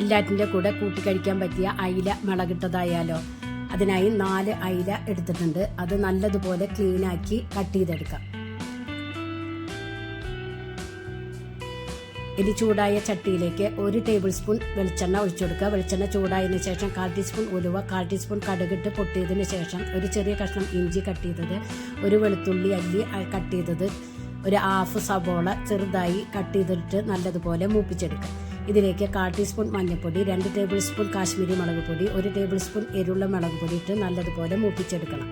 എല്ലാറ്റിന്റെ കൂടെ കൂട്ടി കഴിക്കാൻ പറ്റിയ അയില മുളകിട്ടതായാലോ. അതിനായി നാല് അയില എടുത്തിട്ടുണ്ട്. അത് നല്ലതുപോലെ ക്ലീനാക്കി കട്ട് ചെയ്തെടുക്കാം. ഇനി ചൂടായ ചട്ടിയിലേക്ക് ഒരു ടേബിൾ സ്പൂൺ വെളിച്ചെണ്ണ ഒഴിച്ചു കൊടുക്കുക. വെളിച്ചെണ്ണ ചൂടായതിനു ശേഷം കാൽ ടീസ്പൂൺ ഉലുവ കാൽ ടീസ്പൂൺ കടുകിട്ട് പൊട്ടിയതിന് ശേഷം ഒരു ചെറിയ കഷ്ണം ഇഞ്ചി കട്ട് ചെയ്തത് ഒരു വെളുത്തുള്ളി അല്ലി കട്ട് ചെയ്തത് ഒരു ഹാഫ് സബോള ചെറുതായി കട്ട് ചെയ്തിട്ട് നല്ലതുപോലെ മൂപ്പിച്ചെടുക്കുക. ഇതിലേക്ക് കാൽ ടീസ്പൂൺ മഞ്ഞൾപ്പൊടി രണ്ട് ടേബിൾ സ്പൂൺ കാശ്മീരി മുളക് പൊടി ഒരു ടേബിൾ സ്പൂൺ എരുള്ള മുളക് പൊടി ഇട്ട് നല്ലതുപോലെ മൂപ്പിച്ചെടുക്കണം.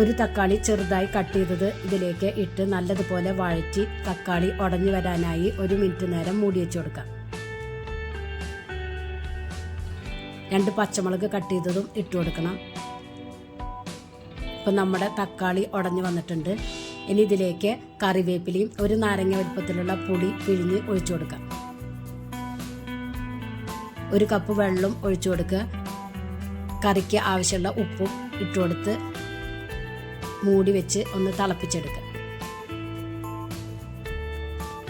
ഒരു തക്കാളി ചെറുതായി കട്ട് ചെയ്തത് ഇതിലേക്ക് ഇട്ട് നല്ലതുപോലെ വഴറ്റി തക്കാളി ഉടഞ്ഞു വരാനായി ഒരു മിനിറ്റ് നേരം മൂടി വെച്ച് കൊടുക്കാം. രണ്ട് പച്ചമുളക് കട്ട് ചെയ്തതും ഇട്ട് കൊടുക്കണം. ഇപ്പം നമ്മുടെ തക്കാളി ഉടഞ്ഞു വന്നിട്ടുണ്ട്. ഇനി ഇതിലേക്ക് കറിവേപ്പിലയും ഒരു നാരങ്ങ വലുപ്പത്തിലുള്ള പുളി പിഴിഞ്ഞ് ഒഴിച്ചു കൊടുക്കുക ഒരു കപ്പ് വെള്ളം ഒഴിച്ചു കൊടുക്കുക. കറിക്ക് ആവശ്യമുള്ള ഉപ്പും ഇട്ട് കൊടുത്ത് മൂടി വെച്ച് ഒന്ന് തിളപ്പിച്ചെടുക്കുക.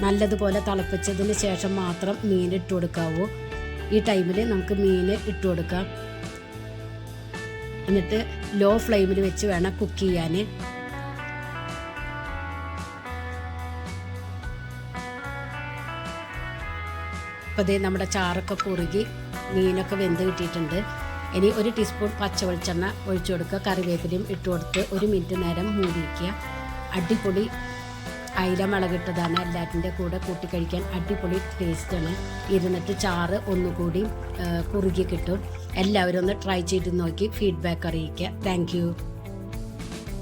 നല്ലതുപോലെ തിളപ്പിച്ചതിന് ശേഷം മാത്രം മീൻ ഇട്ട് കൊടുക്കാവൂ. ഈ ടൈമിൽ നമുക്ക് മീൻ ഇട്ട് കൊടുക്കാം. എന്നിട്ട് ലോ ഫ്ലെയിമിൽ വെച്ച് വേണം കുക്ക് ചെയ്യാൻ അപ്പോൾ നമ്മുടെ ചാറൊക്കെ കുറുകി മീനൊക്കെ വെന്ത് കിട്ടിയിട്ടുണ്ട്. ഇനി ഒരു ടീസ്പൂൺ പച്ച വെളിച്ചെണ്ണ ഒഴിച്ചു കൊടുക്കുക. കറിവേപ്പിലയും ഇട്ട് കൊടുത്ത് ഒരു മിനിറ്റ് നേരം മൂടി വയ്ക്കുക അടിപൊളി അയില മുളകിട്ടതാണ് എല്ലാറ്റിന്റെ കൂടെ കൂട്ടിക്കഴിക്കാൻ അടിപൊളി ടേസ്റ്റാണ് ഇരുന്നിട്ട് ചാറ് ഒന്നുകൂടി കുറുകി കിട്ടും. എല്ലാവരും ഒന്ന് ട്രൈ ചെയ്ത് നോക്കി. ഫീഡ്ബാക്ക് അറിയിക്കുക. താങ്ക്